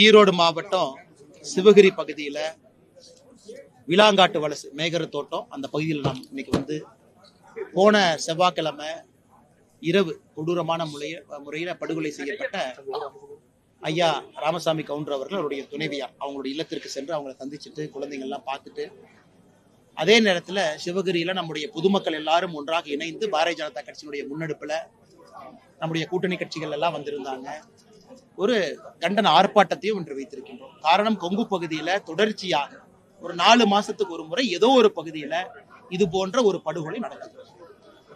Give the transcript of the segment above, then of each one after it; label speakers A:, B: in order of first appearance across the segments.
A: ஈரோடு மாவட்டம் சிவகிரி பகுதியில் விலாங்காட்டு வலசு மேகர தோட்டம். அந்த பகுதியில் நாம் இன்னைக்கு வந்து போன செவ்வாய்க்கிழமை இரவு கொடூரமான முறையில் முறையில் படுகொலை செய்யப்பட்ட ஐயா ராமசாமி கவுண்டர் அவர்கள் அவருடைய துணைவியார். அவங்களுடைய இல்லத்திற்கு சென்று அவங்களை சந்திச்சுட்டு குழந்தைங்கள்லாம் பார்த்துட்டு அதே நேரத்தில் சிவகிரியில் நம்முடைய பொதுமக்கள் எல்லாரும் ஒன்றாக இணைந்து பாரதிய ஜனதா கட்சியினுடைய முன்னெடுப்பில் நம்முடைய கூட்டணி கட்சிகள் எல்லாம் வந்திருந்தாங்க. ஒரு கண்டன ஆர்ப்பாட்டத்தையும் இன்று வைத்திருக்கின்றோம். காரணம் கொங்கு பகுதியில தொடர்ச்சியாக ஒரு நாலு மாசத்துக்கு ஒரு முறை ஏதோ ஒரு பகுதியில இது போன்ற ஒரு படுகொலை நடக்குது.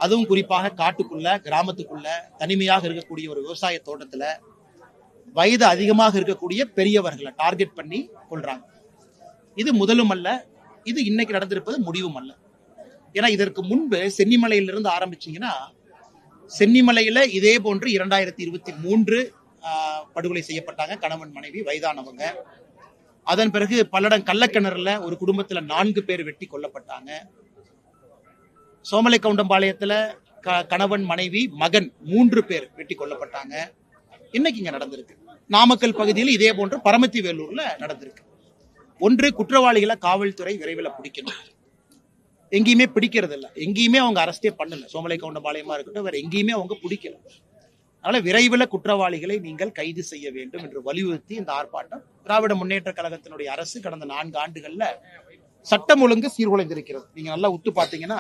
A: அதுவும் குறிப்பாக காட்டுக்குள்ள கிராமத்துக்குள்ள தனிமையாக இருக்கக்கூடிய ஒரு விவசாய தோட்டத்துல வயது அதிகமாக இருக்கக்கூடிய பெரியவர்களை டார்கெட் பண்ணி கொள்றாங்க. இது முதலும் அல்ல இது இன்னைக்கு நடந்திருப்பது முடிவும் அல்ல ஏன்னா இதற்கு முன்பு சென்னிமலையிலிருந்து ஆரம்பிச்சீங்கன்னா சென்னிமலையில இதே போன்று இரண்டாயிரத்தி இருபத்தி மூன்று படுகொலை செய்யப்பட்டாங்க. கணவன் மனைவி வயதானவங்க. அதன் பிறகு பல்லடம் கள்ளக்கிணறுல ஒரு குடும்பத்துல நான்கு பேர் வெட்டி கொல்லப்பட்டாங்க. சோமலை கவுண்டம்பாளையத்துல க- கணவன் மனைவி மகன் மூன்று பேர் வெட்டி கொல்லப்பட்டாங்க. இன்னைக்கு இங்க நடந்திருக்கு. நாமக்கல் பகுதியில் இதே போன்று பரமத்தி வேலூர்ல நடந்திருக்கு. ஒன்று குற்றவாளிகளை காவல்துறை விரைவில் பிடிக்கணும். எங்கேயுமே பிடிக்கிறது இல்ல எங்கேயுமே அவங்க அரெஸ்டே பண்ணல. சோமலை கவுண்டம்பாளையமா இருக்கட்டும் வேற எங்கேயுமே அவங்க பிடிக்கல. அதனால விரைவில் குற்றவாளிகளை நீங்கள் கைது செய்ய வேண்டும் என்று வலியுறுத்தி இந்த ஆர்ப்பாட்டம் திராவிட முன்னேற்ற கழகத்தினுடைய அரசு கடந்த நான்கு ஆண்டுகள்ல சட்டம் ஒழுங்கு சீர்குலைந்திருக்கிறது. நீங்க நல்லா உத்து பார்த்தீங்கன்னா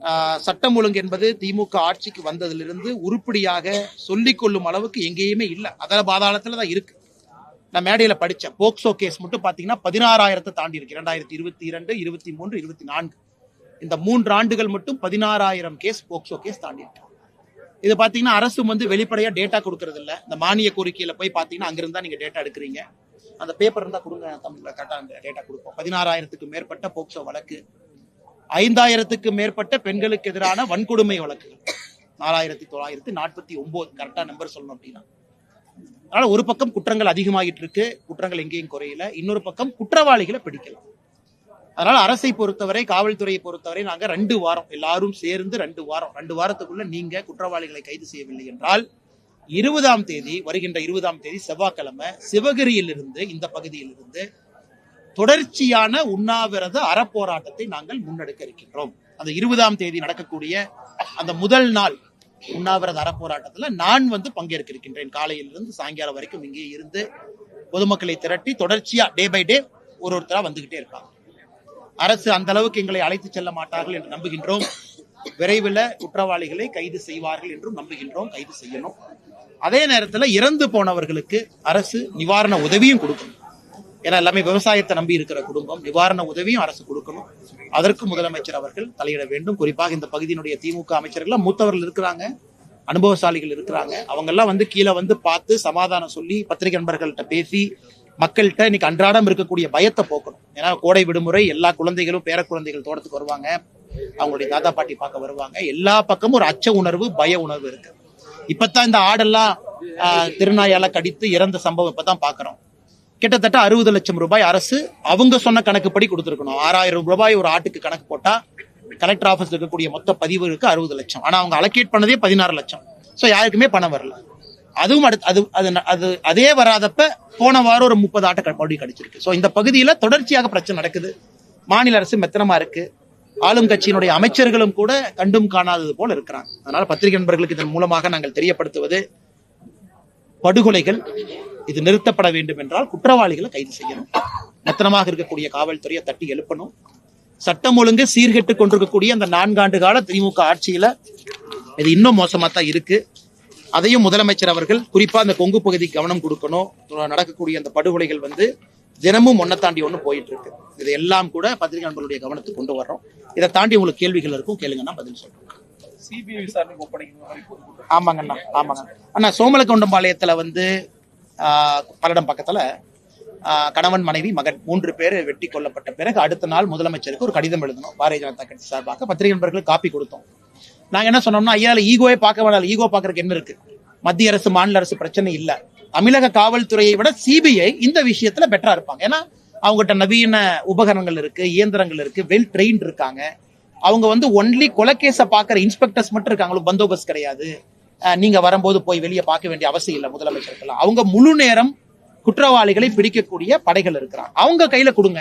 A: ஆஹ், சட்டம் ஒழுங்கு என்பது திமுக ஆட்சிக்கு வந்ததிலிருந்து உருப்படியாக சொல்லிக் கொள்ளும் அளவுக்கு எங்கேயுமே இல்லை. அதில் பாதாளத்துல தான் இருக்கு. நான் மேடையில் படிச்சேன். போக்சோ கேஸ் மட்டும் பாத்தீங்கன்னா பதினாறாயிரத்தை தாண்டி இருக்கு இரண்டாயிரத்தி இருபத்தி இரண்டு இருபத்தி மூன்று இருபத்தி நான்கு. இந்த மூன்று ஆண்டுகள் மட்டும் பதினாறாயிரம் கேஸ் போக்சோ கேஸ் தாண்டி இருக்கு இது பாத்தீங்கன்னா அரசும் வந்து வெளிப்படையாக டேட்டா கொடுக்கறது இல்லை இந்த மானிய கோரிக்கையில போய் பாத்தீங்கன்னா அங்கிருந்தா நீங்க டேட்டா எடுக்கிறீங்க. அந்த பேப்பர் இருந்தா கொடுங்க தமிழ்ல கரெக்டா அந்த டேட்டா கொடுப்போம். பதினாறாயிரத்துக்கு மேற்பட்ட போக்சோ வழக்கு. ஐந்தாயிரத்துக்கு மேற்பட்ட பெண்களுக்கு எதிரான வன்கொடுமை வழக்குகள் நாலாயிரத்தி தொள்ளாயிரத்தி நாற்பத்தி ஒன்பது கரெக்டா நம்பர் சொல்லணும் அப்படின்னா. அதனால ஒரு பக்கம் குற்றங்கள் அதிகமாகிட்டு இருக்கு குற்றங்கள் எங்கேயும் குறையல. இன்னொரு பக்கம் குற்றவாளிகளை பிடிக்கலாம். அதனால அரசை பொறுத்தவரை காவல்துறையை பொறுத்தவரை நாங்க ரெண்டு வாரம் எல்லாரும் சேர்ந்து ரெண்டு வாரம் ரெண்டு வாரத்துக்குள்ள நீங்க குற்றவாளிகளை கைது செய்யவில்லை என்றால் இருபதாம் தேதி வருகின்ற இருபதாம் தேதி செவ்வாய்க்கிழமை சிவகிரியிலிருந்து இந்த பகுதியிலிருந்து தொடர்ச்சியான உண்ணாவிரத அறப்போராட்டத்தை நாங்கள் முன்னெடுக்க இருக்கின்றோம். அந்த இருபதாம் தேதி நடக்கக்கூடிய அந்த முதல் நாள் உண்ணாவிரத அறப்போராட்டத்துல நான் வந்து பங்கேற்க இருக்கின்றேன். காலையிலிருந்து சாயங்காலம் வரைக்கும் இங்கே இருந்து பொதுமக்களை திரட்டி தொடர்ச்சியா டே பை டே ஒரு ஒருத்தரா வந்துகிட்டே இருப்பாங்க. அரசு அந்த அளவுக்கு எங்களை அழைத்து செல்ல மாட்டார்கள் என்று நம்புகின்றோம். விரைவில் குற்றவாளிகளை கைது செய்வார்கள் என்றும் நம்புகின்றோம் கைது செய்யணும். அதே நேரத்துல இறந்து போனவர்களுக்கு அரசு நிவாரண உதவியும் கொடுக்கணும். ஏன்னா எல்லாமே விவசாயத்தை நம்பி இருக்கிற குடும்பம் நிவாரண உதவியும் அரசு கொடுக்கணும். அதற்கு முதலமைச்சர் அவர்கள் தலையிட வேண்டும். குறிப்பாக இந்த பகுதியினுடைய திமுக அமைச்சர்கள் மூத்தவர்கள் இருக்கிறாங்க அனுபவசாலிகள் இருக்கிறாங்க. அவங்க எல்லாம் வந்து கீழே வந்து பார்த்து சமாதானம் சொல்லி பத்திரிகை நண்பர்கள்ட்ட பேசி மக்கள்கிட்ட இன்னைக்கு அன்றாடம் இருக்கக்கூடிய பயத்தை போக்கணும். ஏன்னா கோடை விடுமுறை எல்லா குழந்தைகளும் பேர குழந்தைகள் தோட்டத்துக்கு வருவாங்க. அவங்களுடைய தாத்தா பாட்டி பார்க்க வருவாங்க. எல்லா பக்கமும் ஒரு அச்ச உணர்வு பய உணர்வு இருக்கு. இப்பதான் இந்த ஆடெல்லாம் திருநாயால கடித்து இறந்த சம்பவம் இப்பதான் பாக்குறோம். கிட்டத்தட்ட அறுபது லட்சம் ரூபாய் அரசு அவங்க சொன்ன கணக்குப்படி கொடுத்துருக்கணும். ஆறாயிரம் ரூபாய் ஒரு ஆட்டுக்கு கணக்கு போட்டா கலெக்டர் ஆஃபீஸ் இருக்கக்கூடிய மொத்த பதிவு இருக்கு அறுபது லட்சம். ஆனா அவங்க அலோகேட் பண்ணதே பதினாறு லட்சம். ஸோ யாருக்குமே பணம் வரல. அதுவும் அடுத்து அது அது அது அதே வராதப்ப போன வாரம் ஒரு முப்பது ஆட்டை மறுபடியும் கிடைச்சிருக்கு. ஸோ இந்த பகுதியில தொடர்ச்சியாக பிரச்சனை நடக்குது. மாநில அரசு மெத்தனமா இருக்கு. ஆளும் கட்சியினுடைய அமைச்சர்களும் கூட கண்டும் காணாதது போல இருக்கிறாங்க. அதனால பத்திரிகை நண்பர்களுக்கு இதன் மூலமாக நாங்கள் தெரியப்படுத்துவது படுகொலைகள் இது நிறுத்தப்பட வேண்டும் என்றால் குற்றவாளிகளை கைது செய்யணும். மெத்தனமாக இருக்கக்கூடிய காவல்துறையை தட்டி எழுப்பணும். சட்டம் ஒழுங்கு சீர்கெட்டு கொண்டிருக்கக்கூடிய அந்த நான்காண்டு கால திமுக ஆட்சியில இது இன்னும் மோசமா தான் இருக்கு. அதையும் முதலமைச்சர் அவர்கள் குறிப்பா அந்த கொங்கு பகுதி கவனம் கொடுக்கணும். நடக்கக்கூடிய அந்த படுகொலைகள் வந்து தினமும் ஒன்ன தாண்டி ஒண்ணு போயிட்டு இருக்கு இது எல்லாம் கூட பத்திரிகை நண்பர்களுடைய கவனத்துக்கு கொண்டு வர்றோம். இதை தாண்டி உங்களுக்கு கேள்விகள் இருக்கும். கேளுங்கன்னா பதில் சொல்றேன்.
B: சிபிஐ பொதுக்கூட்டம்
A: ஆமாங்கண்ணா ஆமாங்க அண்ணா சோமலக்கவுண்டம்பாளையத்துல வந்து பல்லடம் பக்கத்துல கணவன் மனைவி மகன் மூன்று பேர் வெட்டி கொல்லப்பட்ட பிறகு அடுத்த நாள் முதலமைச்சருக்கு ஒரு கடிதம் எழுதணும். பாரதிய ஜனதா கட்சி சார்பாக பத்திரிகை நண்பர்களுக்கு காப்பி கொடுத்தோம். நாங்கள் என்ன சொன்னோம்னா ஐயா ஈகோவே பார்க்க வேணாம். ஈகோ பார்க்கறதுக்கு என்ன இருக்கு? மத்திய அரசு மாநில அரசு பிரச்சனை இல்லை. தமிழக காவல்துறையை விட சிபிஐ இந்த விஷயத்துல பெட்டரா இருப்பாங்க. ஏன்னா அவங்ககிட்ட நவீன உபகரணங்கள் இருக்கு இயந்திரங்கள் இருக்கு வெல் ட்ரெயின் இருக்காங்க. அவங்க வந்து ஒன்லி கொலகேஸை பார்க்குற இன்ஸ்பெக்டர்ஸ் மட்டும் இருக்காங்க அவங்களுக்கு பந்தோபஸ்த் கிடையாது. நீங்க வரும்போது போய் வெளியே பார்க்க வேண்டிய அவசியம் இல்லை முதலமைச்சருக்கெல்லாம். அவங்க முழு நேரம் குற்றவாளிகளை பிடிக்கக்கூடிய படைகள் இருக்கிறாங்க. அவங்க கையில கொடுங்க.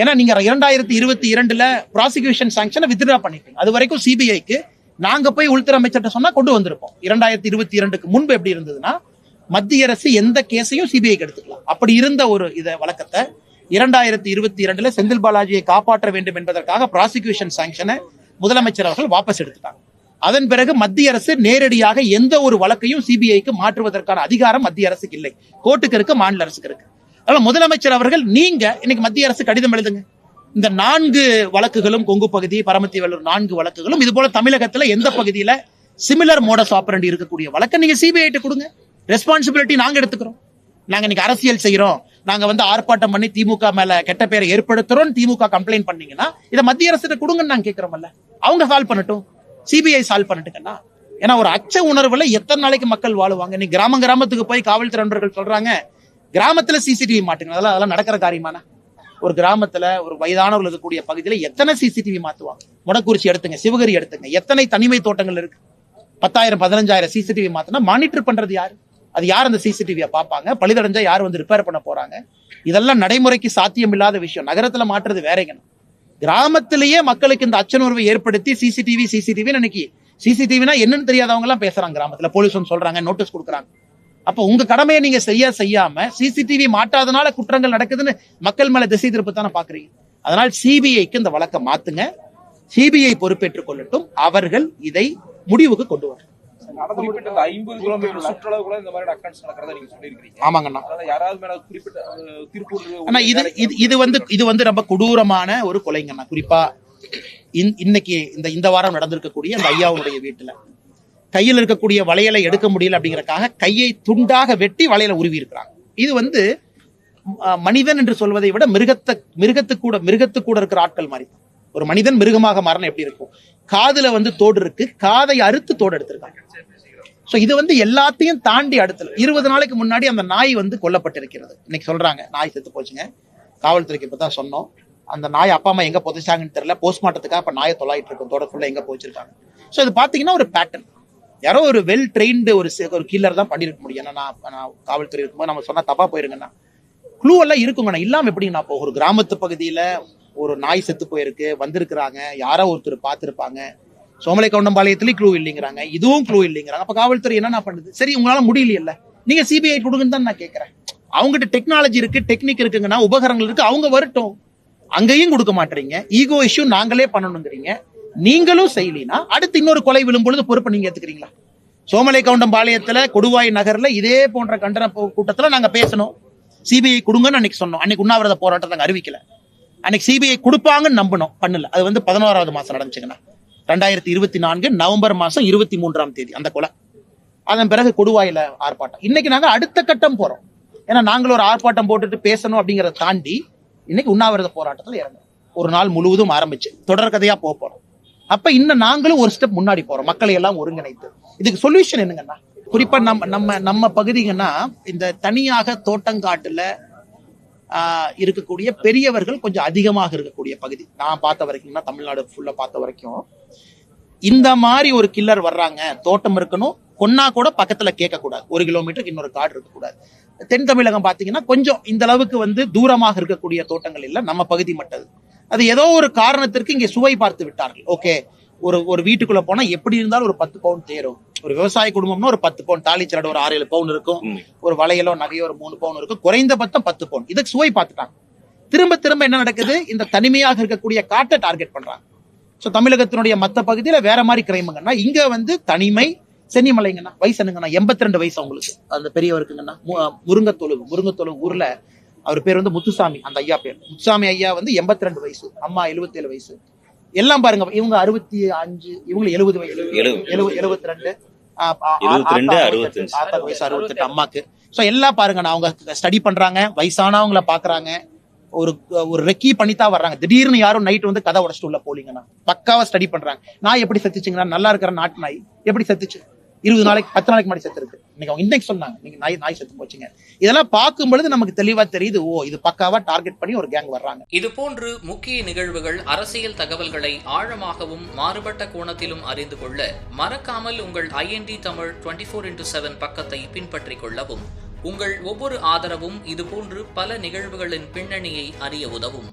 A: ஏன்னா நீங்க இரண்டாயிரத்தி இருபத்தி இரண்டுல ப்ராசிக்யூஷன் சாங்ஷனை வித்ட்ரா பண்ணிட்டீங்க. அது வரைக்கும் சிபிஐக்கு நாங்க போய் உள்துறை அமைச்சர்கிட்ட சொன்னா கொண்டு வந்திருப்போம். இரண்டாயிரத்தி இருபத்தி இரண்டுக்கு முன்பு எப்படி இருந்ததுன்னா மத்திய அரசு எந்த கேஸையும் சிபிஐக்கு எடுத்துக்கலாம். அப்படி இருந்த ஒரு இத வழக்கத்தை இரண்டாயிரத்தி இருபத்தி இரண்டுல செந்தில் பாலாஜியை காப்பாற்ற வேண்டும் என்பதற்காக ப்ராசிக்யூஷன் சாங்ஷனை முதலமைச்சர் அவர்கள் வாபஸ் எடுத்துட்டாங்க. அதன் பிறகு மத்திய அரசு நேரடியாக எந்த ஒரு வழக்கையும் சிபிஐக்கு மாற்றுவதற்கான அதிகாரம் மத்திய அரசுக்கு இல்லை. கோர்ட்டுக்கு இருக்கு மாநில அரசுக்கு இருக்கு. அதனால முதலமைச்சர் அவர்கள் நீங்க இன்னைக்கு மத்திய அரசு கடிதம் எழுதுங்க. இந்த நான்கு வழக்குகளும் கொங்கு பகுதி பரமத்தி வேலூர் நான்கு வழக்குகளும். இது போல தமிழகத்துல எந்த பகுதியில சிமிலர் மோடஸ் ஆப்பரண்டி இருக்கக்கூடிய வழக்கை? நீங்க சிபிஐ கொடுங்க. ரெஸ்பான்சிபிலிட்டி நாங்க எடுத்துக்கிறோம். நாங்க இன்னைக்கு அரசியல் செய்யறோம் நாங்க வந்து ஆர்ப்பாட்டம் பண்ணி திமுக மேல கெட்ட பேரை ஏற்படுத்துறோம் திமுக கம்ப்ளைண்ட் பண்ணீங்கன்னா இதை மத்திய அரசு கொடுங்கன்னு நாங்க கேட்கிறோம்ல அவங்க சால்வ் பண்ணட்டும். சிபிஐ சால்வ் பண்ணட்டுங்கன்னா ஏன்னா ஒரு அச்ச உணர்வுல எத்தனை நாளைக்கு மக்கள் வாழுவாங்க? இன்னைக்கு கிராம கிராமத்துக்கு போய் காவல்துறை நண்பர்கள் சொல்றாங்க கிராமத்துல சிசிடிவி மாட்டுங்க. அதெல்லாம் அதெல்லாம் நடக்கிற காரியமானா ஒரு கிராமத்துல ஒரு வயதானவர்கள் இருக்கக்கூடிய பகுதியில எத்தனை சிசிடிவி மாத்துவாங்க? முடக்குறிச்சி எடுத்துங்க சிவகரி எடுத்துங்க. எத்தனை தனிமை தோட்டங்கள் இருக்கு? பத்தாயிரம் பதினஞ்சாயிரம் சிசிடிவி மாத்தினா மானிட்டர் பண்றது யாரு? அது யார் அந்த சிசிடிவியை பார்ப்பாங்க பழுதடைஞ்சா யார் வந்து ரிப்பேர் பண்ண போறாங்க? இதெல்லாம் நடைமுறைக்கு சாத்தியம் இல்லாத விஷயம். நகரத்துல மாற்றுறது வேறங்க கிராமத்திலேயே மக்களுக்கு இந்த அச்சனுணர்வை ஏற்படுத்தி சிசிடிவி சிசிடிவி இன்னைக்கு சிசிடிவினா என்னன்னு தெரியாதவங்க எல்லாம் பேசுறாங்க கிராமத்துல. போலீஸ் சொல்றாங்க நோட்டீஸ் கொடுக்குறாங்க. அப்ப உங்க கடமையை நீங்க சரியா செய்யாம சிசிடிவி மாட்டாதனால குற்றங்கள் நடக்குதுன்னு மக்கள் மேல திசை திருப்பத்தானே பாக்குறீங்க? அதனால் சிபிஐக்கு இந்த வழக்கை மாத்துங்க. சிபிஐ பொறுப்பேற்றுக் கொள்ளட்டும். அவர்கள் இதை முடிவுக்கு கொண்டு ஆனா இது வந்து இது வந்து ரொம்ப கொடூரமான ஒரு கொலைங்கண்ணா. குறிப்பா இன்- இன்னைக்கு இந்த இந்த வாரம் நடந்திருக்கக்கூடிய அந்த ஐயாவுடைய வீட்டுல. கையில் இருக்கக்கூடிய வளையலை எடுக்க முடியல அப்படிங்கறக்காக கையை துண்டாக வெட்டி வளையலை உருவி இருக்கிறாங்க இது வந்து மனிதன் என்று சொல்வதை விட மிருகத்தை மிருகத்து கூட மிருகத்து கூட இருக்கிற ஆட்கள் மாதிரி ஒரு மனிதன் மிருகமாக மாறினா எப்படி இருக்கும்? காதுல வந்து தோடு இருக்கு காதை அறுத்து தோடு எடுத்திருக்காங்க. சோ இது வந்து எல்லாத்தையும் தாண்டி அடுத்தல இருபது நாளைக்கு முன்னாடி அந்த நாய் வந்து கொல்லப்பட்டிருக்கிறது. இன்னைக்கு சொல்றாங்க நாய் செத்து போச்சுங்க. காவல்துறைக்கு இப்பதான் சொன்னோம். அந்த நாய் அப்பா அம்மா எங்க புதைச்சாங்கன்னு தெரியல. போஸ்ட்மார்ட்டத்துக்காக அப்ப நாயை தொலாயிட்டு இருக்கும். தோட ஃபுல்லாக எங்க போச்சிருக்காங்க ஸோ இது பாத்தீங்கன்னா ஒரு பேட்டர்ன் யாரோ ஒரு வெல் ட்ரெயின்டு ஒரு ஒரு கில்லர் தான் பண்ணியிருக்க முடியும். ஏன்னா நான் நான் காவல்துறை இருக்கும்போது நம்ம சொன்னால் தப்பாக போயிருங்கன்னா க்ளூ எல்லாம் இருக்குங்கண்ணா. இல்லாமல் எப்படிங்கண்ணா இப்போ ஒரு கிராமத்து பகுதியில ஒரு நாய் செத்து போயிருக்கு வந்திருக்கிறாங்க. யாரோ ஒருத்தர் பார்த்துருப்பாங்க. சோமலை கவுண்டம்பாளையத்துலேயும் க்ளூ இல்லைங்கிறாங்க. இதுவும் க்ளூ இல்லைங்கிறாங்க. அப்போ காவல்துறை என்ன பண்ணுது? சரி உங்களால முடியலையில்ல. நீங்கள் சிபிஐ கொடுங்கன்னு தான் நான் கேட்குறேன். அவங்ககிட்ட டெக்னாலஜி இருக்கு டெக்னிக் இருக்குங்கன்னா உபகரணங்கள் இருக்கு. அவங்க வரட்டும். அங்கேயும் கொடுக்க மாட்டேறீங்க. ஈகோ இஷ்யூ நாங்களே பண்ணணுங்கிறீங்க. நீங்களும் செய்யலினா அடுத்து இன்னொரு கொலை விழும் பொழுது பொறுப்பை நீங்க ஏத்துக்கிறீங்களா? சோமலை கவுண்டம்பாளையத்துல கொடுவாய் நகர்ல இதே போன்ற கண்டன கூட்டத்துல நாங்க பேசணும். சிபிஐ கொடுங்கன்னு அன்னைக்கு சொன்னோம். அன்னைக்கு உண்ணாவிரத போராட்டத்தை அறிவிக்கல. அன்னைக்கு சிபிஐ கொடுப்பாங்கன்னு நம்பணும் பண்ணல. அது வந்து பதினோராவது மாசம் நடந்துச்சுங்கண்ணா. ரெண்டாயிரத்தி இருபத்தி நான்கு நவம்பர் மாசம் இருபத்தி மூன்றாம் தேதி அந்த கொலை. அதன் பிறகு கொடுவாயில ஆர்ப்பாட்டம். இன்னைக்கு நாங்க அடுத்த கட்டம் போறோம். ஏன்னா நாங்களும் ஒரு ஆர்ப்பாட்டம் போட்டுட்டு பேசணும் அப்படிங்கறத தாண்டி இன்னைக்கு உண்ணாவிரத போராட்டத்தில் இறங்கும் ஒரு நாள் முழுவதும் ஆரம்பிச்சு. தொடர்கதையா போக போறோம். அப்ப இன்னும் நாங்களும் ஒரு ஸ்டெப் முன்னாடி போறோம். மக்களை எல்லாம் ஒருங்கிணைத்து. இதுக்கு சொல்யூஷன் என்னங்கன்னா குறிப்பா நம்ம நம்ம நம்ம பகுதிங்கன்னா இந்த தனியாக தோட்டங்காட்டுல ஆஹ், இருக்கக்கூடிய பெரியவர்கள் கொஞ்சம் அதிகமாக இருக்கக்கூடிய பகுதி. நான் பார்த்த வரைக்கும்னா தமிழ்நாடு ஃபுல்லா பார்த்த வரைக்கும் இந்த மாதிரி ஒரு கில்லர் வர்றாங்க. தோட்டம் இருக்கணும். கொன்னா கூட பக்கத்துல கேட்கக்கூடாது. ஒரு கிலோமீட்டருக்கு இன்னொரு காடு இருக்கக்கூடாது. தென் தமிழகம் பார்த்தீங்கன்னா கொஞ்சம் இந்த அளவுக்கு வந்து தூரமாக இருக்கக்கூடிய தோட்டங்கள் இல்லை. நம்ம பகுதி மட்டது அது ஏதோ ஒரு காரணத்திற்கு இங்கே சுவை பார்த்து விட்டார்கள். ஓகே. ஒரு ஒரு வீட்டுக்குள்ள போனா எப்படி இருந்தாலும் ஒரு பத்து பவுன் தேரும். ஒரு விவசாய குடும்பம்னா ஒரு பத்து பவுன் தாலிச்சரடு ஒரு ஆறு ஏழு பவுன் இருக்கும். ஒரு வளையலோ நகையோ ஒரு மூணு பவுன் இருக்கும். குறைந்தபட்சம் பத்து பவுன். இதுக்கு சுவை பார்த்துட்டாங்க. திரும்ப திரும்ப என்ன நடக்குது? இந்த தனிமையாக இருக்கக்கூடிய காட்டை டார்கெட் பண்றாங்க. சோ தமிழகத்தினுடைய மத்த பகுதியில வேற மாதிரி கிரைமுங்கன்னா இங்க வந்து தனிமை சென்னிமலைங்கண்ணா வயசு என்னங்கண்ணா எண்பத்தி ரெண்டு வயசு அவங்களுக்கு. அந்த பெரியவருக்குங்கண்ணா மு- முருங்கத்தொழுவு முருங்கத்தொழுவு ஊர்ல அவர் பேர் வந்து முத்துசாமி அந்த ஐயா பேர். முத்துசாமி ஐயா வந்து எண்பத்தி ரெண்டு வயசு அம்மா 77 வயசு. எல்லாம் பாருங்க இவங்க அறுபத்தி அஞ்சு இவங்க எழுபது வயசு.
C: எழுபது.
A: எழுபது எழுபத்தி ரெண்டு வயசு அறுபத்தெட்டு அம்மாக்கு. சோ எல்லாம் பாருங்க நான் அவங்க ஸ்டடி பண்றாங்க வயசானவங்கள பாக்குறாங்க. ஒரு ஒரு ரெக்கி பண்ணித்தான் வர்றாங்க. திடீர்னு யாரும் நைட் வந்து கதை உடச்சிட்டு உள்ள போலீங்கன்னா பக்காவா ஸ்டடி பண்றாங்க. நாய் எப்படி செத்துச்சுங்கன்னா நல்லா இருக்கிற நாட்டு நாய். எப்படி செத்துச்சு? இருபது நாளைக்கு பத்து நாளைக்கு முன்னாடி செத்து இருக்கு இன்னைக்கு அவங்க இன்றைக்கு சொன்னாங்க. நீங்க நாய் நாய் செத்து போச்சுங்க. இதெல்லாம் பார்க்கும் பொழுது நமக்கு தெளிவா தெரியுது ஓ இது பக்காவா டார்கெட் பண்ணி ஒரு கேங் வர்றாங்க.
D: இது போன்று முக்கிய நிகழ்வுகள் அரசியல் தகவல்களை ஆழமாகவும் மாறுபட்ட கோணத்திலும் அறிந்து கொள்ள மறக்காமல் உங்கள் IND Tamil twenty four into seven பக்கத்தை பின்பற்றிக் கொள்ளவும் உங்கள் ஒவ்வொரு ஆதரவும் இதுபோன்று பல நிகழ்வுகளின் பின்னணியை அறிய உதவும்.